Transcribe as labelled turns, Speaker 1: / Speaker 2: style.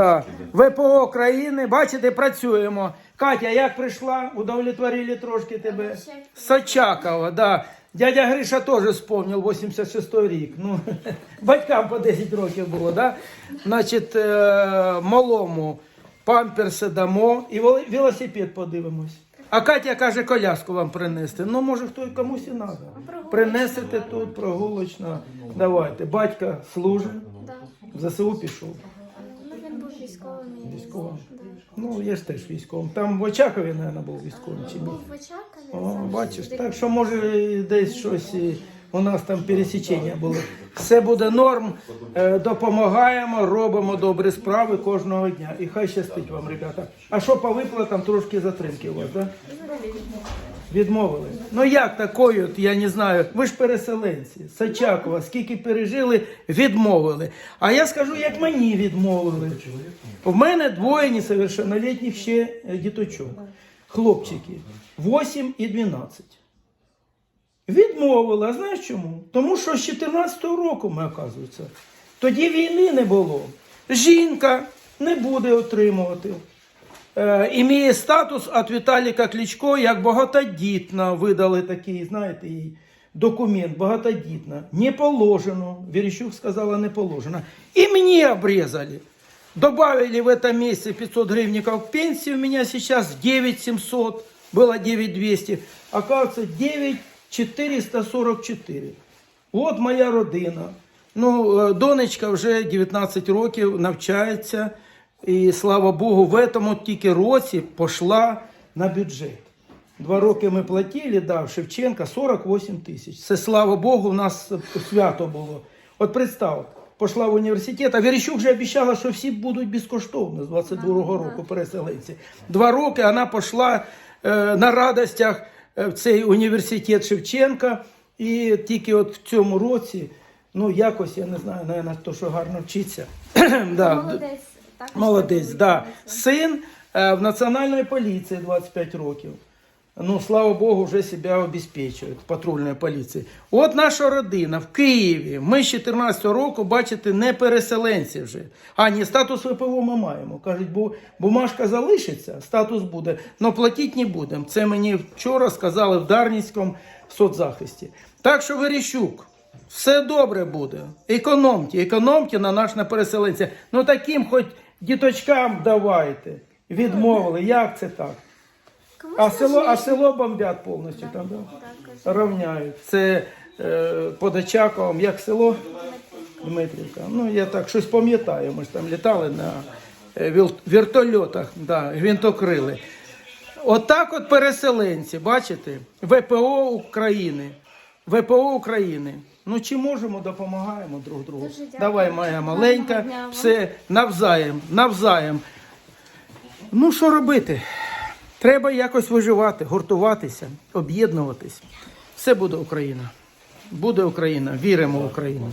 Speaker 1: Так, ВПО країни, бачите, працюємо. Катя, як прийшла? Удовлетворили трошки тебе? З Очакова, да. Дядя Гриша теж спомнив 86-й рік. Ну, батькам по 10 років було, да? Значить, е, малому памперси дамо і велосипед подивимось. А Катя каже, коляску вам принести. Ну, може, хто комусь і треба. Принесете тут прогулочно. Давайте. Батька служить,
Speaker 2: Да.
Speaker 1: в ЗСУ пішов.
Speaker 2: Військовим.
Speaker 1: Військовим.
Speaker 2: Да.
Speaker 1: Ну, я ж теж військовим. Там в Очакові, мабуть, був військовим чи був.
Speaker 2: Був в Очакові.
Speaker 1: О,
Speaker 2: зараз
Speaker 1: бачиш, так що може десь щось і у нас там пересічення було. Все буде норм. Е, Допомагаємо, робимо добрі справи кожного дня. І хай щастить вам, ребята. А що по виплатам трошки затримки у вас, так? Да? Відмовили. Ну як такою, я не знаю. Ви ж переселенці, Сачакова, скільки пережили, відмовили. А я скажу, як мені відмовили. У мене двоє несовершеннолітніх ще е, діточок. Хлопчики 8 і 12. Відмовили. А знаєш чому? Тому що з 14-го року ми, оказується, тоді війни не було. Жінка не буде отримувати. Е, імеє статус від Віталіка Кличко як багатодітна. Видали такий, знаєте, їй документ, багатодітна. Не положено. Верещук сказала, не положено. І мені обрезали. Добавили в этом месяце 500 гривников пенсии. У меня сейчас 9700, было 9200. Оказывается, 9444. От моя родина. Ну, е, донечка вже 19 років навчається. І слава Богу, в цьому тільки році пішла на бюджет. Два роки ми платили, да, Шевченка 48 тисяч. Це слава Богу, у нас свято було. От представ, пішла в університет, а Верещук вже обіцяла, що всі будуть безкоштовно з 22-го року переселенці. Два роки вона пішла е, на радостях е, в цей університет Шевченка. І тільки от в цьому році, ну якось, я не знаю, навіть то, що гарно вчиться. да,
Speaker 2: Молодець.
Speaker 1: Молодець, да. Син е, в Національній поліції 25 років. Ну, слава Богу, вже себе обезпечують в патрульній поліції. От наша родина в Києві. Ми з 14 року, бачите, не переселенці вже. А ні, статус ВПО ми маємо. Кажуть, бо бумажка залишиться, статус буде, але платити не будемо. Це мені вчора сказали в Дарницькому соцзахисті. Так що Верещук, все добре буде. Економте, економте на наш на переселенця. Ну таким хоч діточкам давайте. Відмовили. Як це так? А село, а село бомбять повністю там, да? Равняють. Це е, под Очаковом, як село? Дмитрівка. Ну, я так щось пам'ятаю. Ми ж там літали на е, вертольотах, да, гвинтокрили. Отак от переселенці, бачите? ВПО України. ВПО України. Ну чи можемо, допомагаємо друг другу.
Speaker 2: Дуже дякую.
Speaker 1: Давай, моя маленька,
Speaker 2: Гарного дня вам.
Speaker 1: все навзаєм, навзаєм. Ну, що робити? Треба якось виживати, гуртуватися, об'єднуватись. Все буде Україна. Буде Україна. Віримо в Україну.